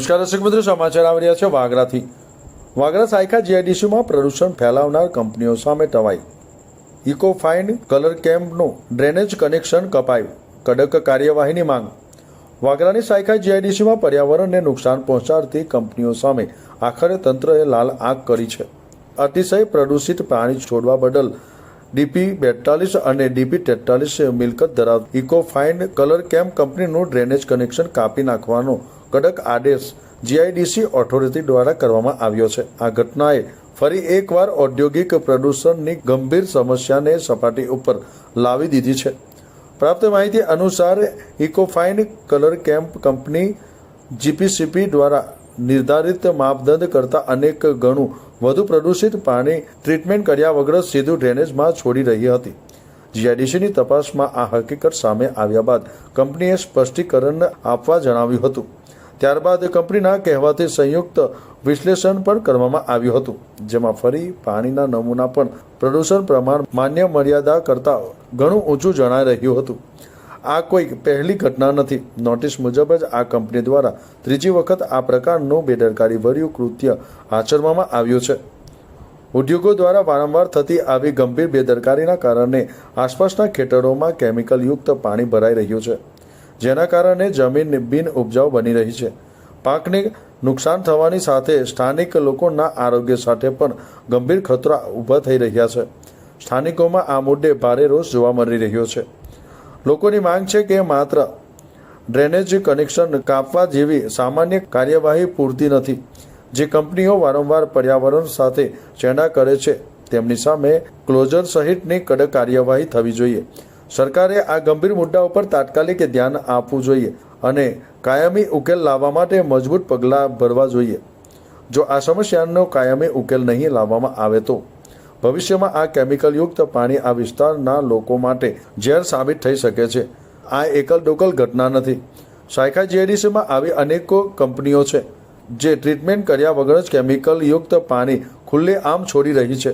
નમસ્કાર દર્શક મિત્રો, સમાચાર આવી રહ્યા છે વાગરાથી. વાગરા સાયકા જીઆઈડીસીમાં પ્રદૂષણ ફેલાવનાર કંપનીઓ સામે ટવાઈ. ઇકો ફાઇન કલર કેમ્પનું ડ્રેનેજ કનેક્શન કપાયું. કડક કાર્યવાહીની માંગ. વાગરાની સાયકા જીઆઈડીસીમાં પર્યાવરણને નુકસાન પહોંચાડતી કંપનીઓ સામે આખરે તંત્રએ લાલ આંખ કરી છે. અતિશય પ્રદૂષિત પાણી છોડવા બદલ ડીપી બેતાલીસ અને ડીપી તેતાલીસ મિલકત ધરાવતી ઇકો ફાઇન કલર કેમ્પ કંપનીનું ડ્રેનેજ કનેક્શન કાપી નાખવાનો કડક આદેશ જીઆઈડીસી ઓથોરિટી દ્વારા કરવામાં આવ્યો છે. આ ઘટનાએ ફરી એકવાર ઔદ્યોગિક પ્રદૂષણની ગંભીર સમસ્યાને સપાટી ઉપર લાવી દીધી છે. પ્રાપ્ત માહિતી અનુસાર Ecofine Colour Camp company GPCB દ્વારા નિર્ધારિત માપદંડ કરતાં અનેક ગણું વધુ પ્રદૂષિત પાણી ટ્રીટમેન્ટ કર્યા વગર સીધું ડ્રેનેજમાં છોડી રહી હતી. જીઆઈડીસીની તપાસમાં આ હકીકત સામે આવ્યા બાદ કંપનીએ સ્પષ્ટીકરણ આપવા જણાવ્યું હતું. ત્યારબાદ કંપનીના કહેવાથી સંયુક્ત વિશ્લેષણ પણ કરવામાં આવ્યું હતું, જેમાં ફરી પાણીના નમૂના પણ પ્રદૂષણ પ્રમાણ માન્ય મર્યાદા કરતાં ઘણું ઊંચું જણાઈ રહ્યું હતું. આ કોઈ પહેલી ઘટના નથી. નોટિસ મુજબ જ આ કંપની દ્વારા ત્રીજી વખત આ પ્રકારનું બેદરકારીભર્યું કૃત્ય આચરવામાં આવ્યું છે. ઉદ્યોગો દ્વારા વારંવાર થતી આવી ગંભીર બેદરકારીના કારણે આસપાસના ખેતરોમાં કેમિકલયુક્ત પાણી ભરાઈ રહ્યું છે. જેના કારણે જમીન બિન ઉપજાઉ બની રહી છે. પાકને નુકસાન થવાની સાથે સ્થાનિક લોકોના આરોગ્ય સાથે પણ ગંભીર ખતરા ઊભા થઈ રહ્યા છે. સ્થાનિકોમાં આ મુદ્દે ભારે રોષ જોવા મળી રહ્યો છે. લોકોની માંગ છે કે માત્ર ડ્રેનેજ કનેક્શન કાપવા જેવી સામાન્ય કાર્યવાહી પૂરતી નથી. જે કંપનીઓ વારંવાર પર્યાવરણ સાથે ચેડા કરે છે, તેમની સામે ક્લોઝર સહિતની કડક કાર્યવાહી થવી જોઈએ. સરકારે આ ગંભીર મુદ્દા ઉપર તાત્કાલિક ધ્યાન આપવું જોઈએ અને કાયમી ઉકેલ લાવવા માટે મજબૂત પગલાં ભરવા જોઈએ. જો આ સમસ્યાનો કાયમી ઉકેલ નહીં લાવવામાં આવે તો ભવિષ્યમાં આ કેમિકલયુક્ત પાણી આ વિસ્તારના લોકો માટે ઝેર સાબિત થઈ શકે છે. આ એકલ દોકલ ઘટના નથી. સાયકાજીઆઈડીસીમાં આવી અનેકો કંપનીઓ છે જે ટ્રીટમેન્ટ કર્યા વગર જ કેમિકલયુક્ત પાણી ખુલ્લે આમ છોડી રહી છે.